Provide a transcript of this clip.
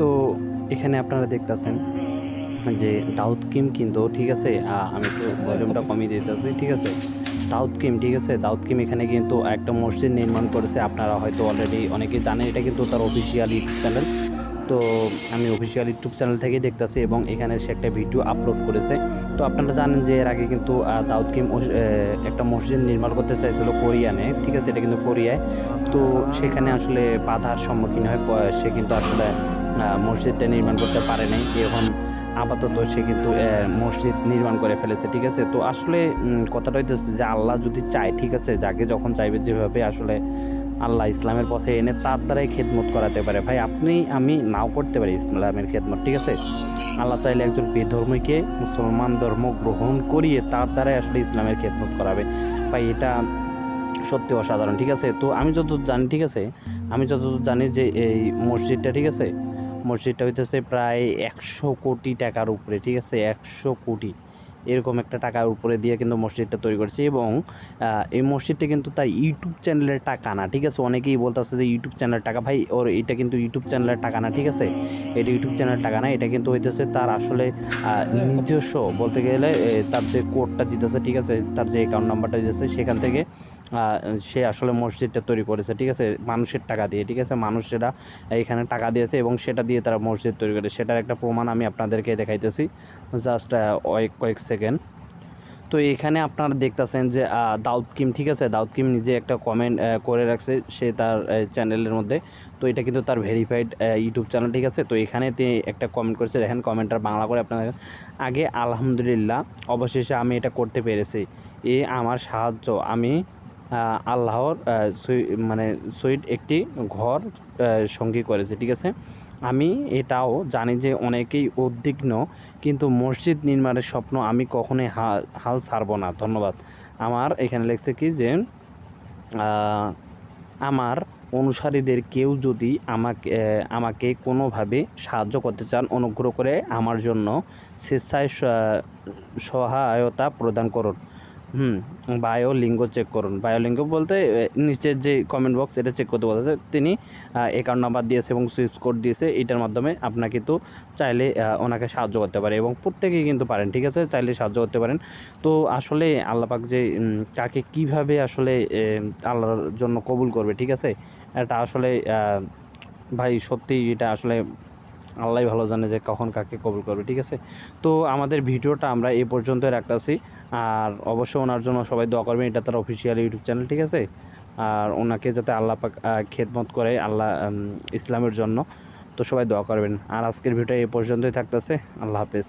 তো এখানে আপনারা দেখতেছেন যে দাউদ কিম কিন্তু, ঠিক আছে আমি একটু ভলিউমটা কমিয়ে দিতেছি, ঠিক আছে? দাউদ কিম, ঠিক আছে? দাউদ কিম এখানে কিন্তু একটা মসজিদ নির্মাণ করেছে, আপনারা হয়তো অলরেডি অনেকে জানেন, এটা কিন্তু তার অফিসিয়াল ইউটিউব চ্যানেল তো আমি অফিসিয়াল ইউটিউব চ্যানেল থেকেই দেখতেছি এবং এখানে সে একটা ভিডিও আপলোড করেছে। তো আপনারা জানেন যে এর আগে কিন্তু দাউদ কিম একটা মসজিদ নির্মাণ করতে চাইছিল কোরিয়ানে। ঠিক আছে, এটা কিন্তু কোরিয়ায়। তো সেখানে আসলে বাধার সম্মুখীন হয় সে কিন্তু আসলে মসজিদটা নির্মাণ করতে পারে নাই। এখন আপাতত সে কিন্তু মসজিদ নির্মাণ করে ফেলেছে, ঠিক আছে? তো আসলে কথাটা হইতেছে যে আল্লাহ যদি চায়, ঠিক আছে? যাকে যখন চাইবে যেভাবে আসলে আল্লাহ ইসলামের পথে এনে তার দ্বারাই খেদমত করাতে পারে। ভাই, আপনি, আমি নাও করতে পারি ইসলামের খেদমত, ঠিক আছে? আল্লাহ চাইলে একজন বেধর্মীকে, মুসলমান ধর্ম গ্রহণ করিয়ে তার দ্বারাই আসলে ইসলামের খেদমত করাবে। ভাই, এটা সত্যি অসাধারণ, ঠিক আছে? তো আমি যতদূর জানি, ঠিক আছে? আমি যতদূর জানি যে এই মসজিদটা, ঠিক আছে? মসজিদটা হইতেছে প্রায় একশো কোটি টাকার উপরে, ঠিক আছে? একশো কোটি। এরকম একটা টাকার উপরে দিয়ে কিন্তু মসজিদটা তৈরি করেছে এবং এই মসজিদটা কিন্তু তার ইউটিউব চ্যানেলের টাকা না, ঠিক আছে? অনেকেই বলতেছে যে ইউটিউব চ্যানেলের টাকা, ভাই, ওর এটা কিন্তু ইউটিউব চ্যানেলের টাকা না, ঠিক আছে? এটা ইউটিউব চ্যানেলের টাকা না, এটা কিন্তু হইতেছে তার আসলে নিজস্ব বলতে গেলে তার যে কোডটা দিতেছে, ঠিক আছে? তার যে অ্যাকাউন্ট নাম্বারটা দিতেছে, সেখান থেকে সে আসলে মসজিদটা তৈরি করেছে, ঠিক আছে? মানুষের টাকা দিয়ে, ঠিক আছে? মানুষেরা এখানে টাকা দিয়েছে এবং সেটা দিয়ে তারা মসজিদ তৈরি করে। সেটার একটা প্রমাণ আমি আপনাদেরকে দেখাইতেছি। জাস্ট কয়েক সেকেন্ড। তো এখানে আপনারা দেখতেছেন যে দাউদ কিম, ঠিক আছে? দাউদ কিম নিজে একটা কমেন্ট করে রাখছে সে তার চ্যানেলের মধ্যে। তো এটা কিন্তু তার ভেরিফাইড ইউটিউব চ্যানেল ঠিক আছে? তো এখানে তিনি একটা কমেন্ট করেছে। দেখেন কমেন্টটা বাংলা করে আপনাদের আগে, আলহামদুলিল্লাহ, অবশেষে আমি এটা করতে পেরেছি। এ আমার সাহায্য। আমি আল্লাহর মানে সুইট একটি ঘর সঙ্গী করেছে, ঠিক আছে? আমি এটাও জানি যে অনেকেই উদ্বিগ্ন, কিন্তু মসজিদ নির্মাণের স্বপ্ন আমি কখনোই হাল হাল ছাড়ব না। ধন্যবাদ। আমার এখানে লেখছে কি যে আমার অনুসারীদের কেউ যদি আমাকে আমাকে কোনোভাবে সাহায্য করতে চান, অনুগ্রহ করে আমার জন্য স্বেচ্ছায় সহায়তা প্রদান করুন। হুম বায়ো লিঙ্গ চেক করুন। বায়ো লিঙ্গ বলতে নিচের যে কমেন্ট বক্স এটা চেক করতে বলেছে। তিনি অ্যাকাউন্ট নাম্বার দিয়েছে এবং সুইচ কোড দিয়েছে। এটার মাধ্যমে আপনার কিন্তু চাইলে ওনাকে সাহায্য করতে পারে এবং প্রত্যেকেই কিন্তু পারেন, ঠিক আছে? চাইলে সাহায্য করতে পারেন। তো আসলে আল্লাপাক যে কাকে কীভাবে আসলে আল্লাহর জন্য কবুল করবে, ঠিক আছে? এটা আসলে ভাই সত্যি এটা আসলে আল্লাহ ভালো জানে যে কখন কাকে কবুল করবে, ঠিক আছে? তো আমাদের ভিডিওটা আমরা এ পর্যন্ত রাখতেছি। আর অবশ্যই ওনার জন্য সবাই দোয়া করবেন, এটা তার অফিসিয়াল ইউটিউব চ্যানেল ঠিক আছে? আর ওনাকে যাতে আল্লাহ পাক খেদমত করে আল্লাহ ইসলামের জন্য। তো সবাই দোয়া করবেন। আর আজকের ভিডিও এ পর্যন্তই থাকতেছে। আল্লাহ হাফেজ।